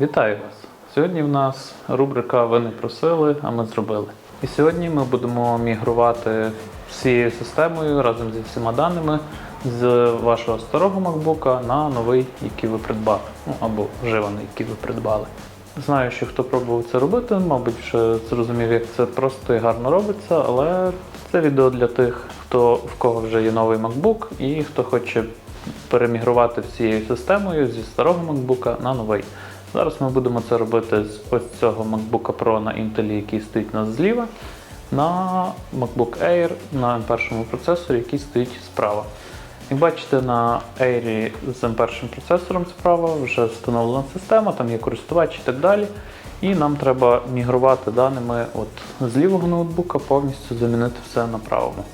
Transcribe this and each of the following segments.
Вітаю вас! Сьогодні в нас рубрика Ви не просили, а ми зробили. І сьогодні ми будемо мігрувати всією системою разом зі всіма даними з вашого старого MacBook на новий, який ви придбали, ну або вживаний, який ви придбали. Знаю, що хто пробував це робити, мабуть, вже зрозумів, як це просто і гарно робиться, але це відео для тих, хто в кого вже є новий MacBook і хто хоче перемігрувати всією системою зі старого MacBook на новий. Зараз ми будемо це робити з ось цього MacBook Pro на Intel, який стоїть у нас зліва, на MacBook Air на M1 процесорі, який стоїть справа. Як бачите, на Air з M1 процесором справа вже встановлена система, там є користувач і так далі. І нам треба мігрувати даними от з лівого ноутбука, повністю замінити все на правому.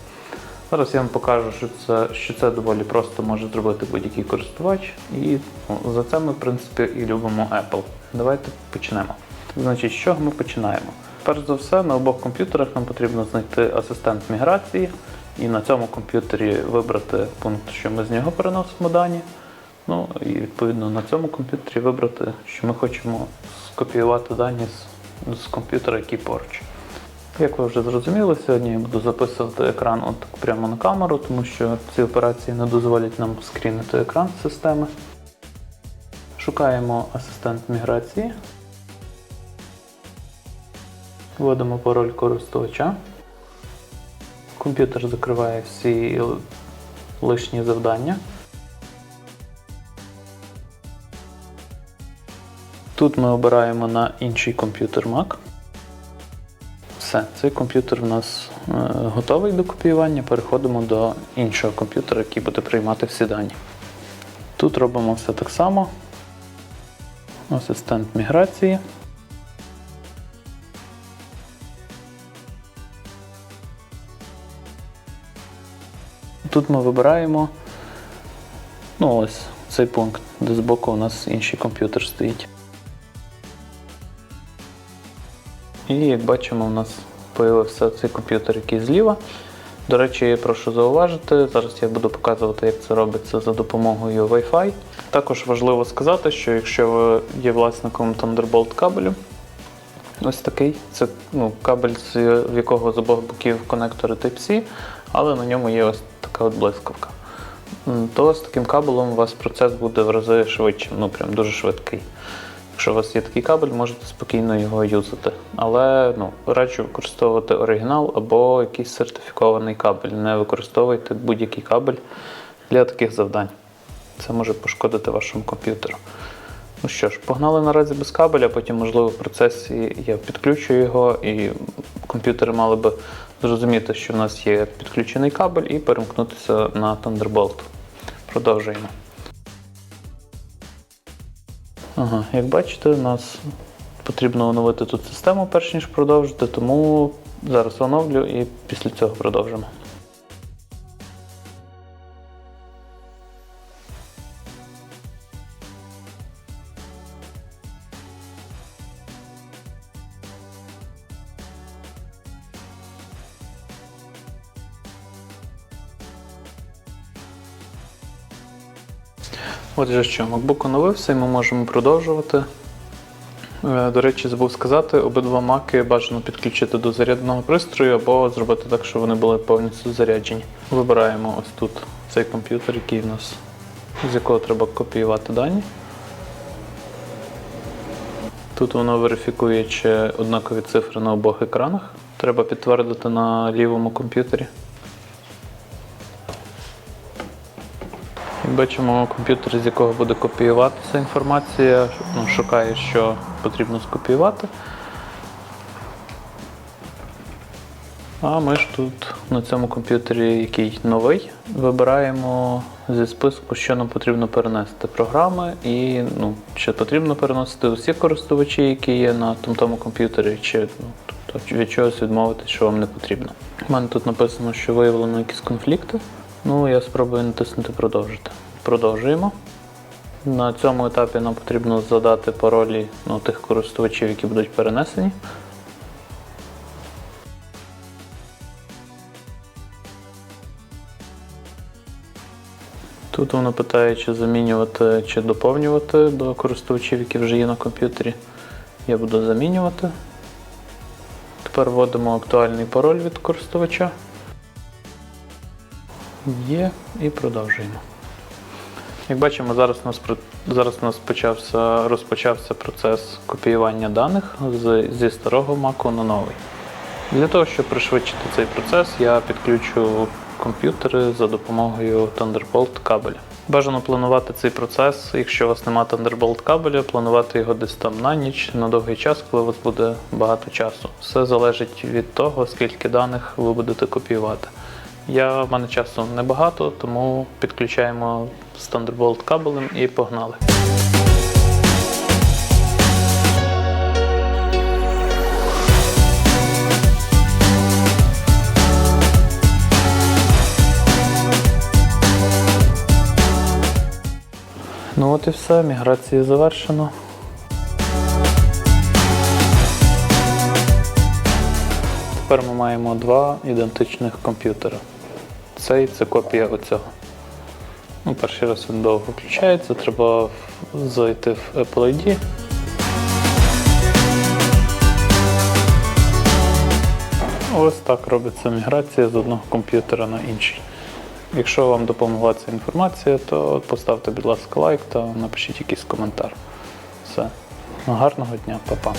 Зараз я вам покажу, що це, що це доволі просто може зробити будь-який користувач. І ну, за це ми, в принципі, і любимо Apple. Давайте почнемо. Значить, з чого ми починаємо? Перш за все, на обох комп'ютерах нам потрібно знайти асистент міграції і на цьому комп'ютері вибрати пункт, що ми з нього переносимо дані. Ну і відповідно на цьому комп'ютері вибрати, що ми хочемо скопіювати дані з, з комп'ютера, який поруч. Як ви вже зрозуміли, сьогодні я буду записувати екран от прямо на камеру, тому що ці операції не дозволять нам скрінити екран системи. Шукаємо асистент міграції. Вводимо пароль користувача. Комп'ютер закриває всі лишні завдання. Тут ми обираємо на інший комп'ютер Mac. Все, цей комп'ютер у нас е, готовий до копіювання. Переходимо до іншого комп'ютера, який буде приймати всі дані. Тут робимо все так само. Асистент міграції. Тут ми вибираємо ну ось цей пункт, де збоку у нас інший комп'ютер стоїть. І як бачимо, у нас з'явився цей комп'ютер, який зліва. До речі, прошу зауважити, зараз я буду показувати, як це робиться за допомогою Wi-Fi. Також важливо сказати, що якщо ви є власником Thunderbolt кабелю, ось такий, це ну, кабель, в якого з обох боків конектори Type-C, але на ньому є ось така от блискавка. То з таким кабелем у вас процес буде в рази швидшим, ну прям дуже швидкий. Якщо у вас є такий кабель, можете спокійно його юзати. Але ну, раджу використовувати оригінал або якийсь сертифікований кабель. Не використовуйте будь-який кабель для таких завдань. Це може пошкодити вашому комп'ютеру. Ну що ж, погнали наразі без кабеля, потім, можливо, в процесі я підключу його, і комп'ютери мали би зрозуміти, що в нас є підключений кабель, і перемкнутися на Thunderbolt. Продовжуємо. Ага, як бачите, нас потрібно оновити тут систему, перш ніж продовжити, тому зараз оновлю і після цього продовжимо. Отже, що, MacBook оновився і ми можемо продовжувати. Е, До речі, забув сказати, обидва маки бажано підключити до зарядного пристрою або зробити так, щоб вони були повністю заряджені. Вибираємо ось тут цей комп'ютер, який в нас, з якого треба копіювати дані. Тут воно верифікує, чи однакові цифри на обох екранах. Треба підтвердити на лівому комп'ютері. Бачимо, комп'ютер, з якого буде копіюватися інформація, ну, шукає, що потрібно скопіювати. А ми ж тут на цьому комп'ютері, який новий, вибираємо зі списку, що нам потрібно перенести програми, і ну, чи потрібно переносити усі користувачі, які є на тому, комп'ютері, чи ну, тобто, від чогось відмовитись, що вам не потрібно. У мене тут написано, що виявлено якісь конфлікти. Ну, я спробую натиснути продовжити. Продовжуємо. На цьому етапі нам потрібно задати паролі ну, тих користувачів, які будуть перенесені. Тут воно питає, чи замінювати, чи доповнювати до користувачів, які вже є на комп'ютері. Я буду замінювати. Тепер вводимо актуальний пароль від користувача. Є і продовжуємо. Як бачимо, зараз у нас, зараз у нас почався, розпочався процес копіювання даних з, зі старого Mac на новий. Для того, щоб пришвидшити цей процес, я підключу комп'ютери за допомогою Thunderbolt кабеля. Бажано планувати цей процес, якщо у вас немає Thunderbolt кабеля, планувати його десь там на ніч, на довгий час, коли у вас буде багато часу. Все залежить від того, скільки даних ви будете копіювати. Я, в мене часу небагато, тому підключаємо з Thunderbolt кабелем і погнали. Ну от і все, міграція завершено. Тепер ми маємо два ідентичних комп'ютери. Цей це копія оцього. Ну, перший раз він довго включається, треба зайти в Apple ID. Ось так робиться міграція з одного комп'ютера на інший. Якщо вам допомогла ця інформація, то поставте, будь ласка, лайк та напишіть якийсь коментар. Все. Гарного дня, па-па.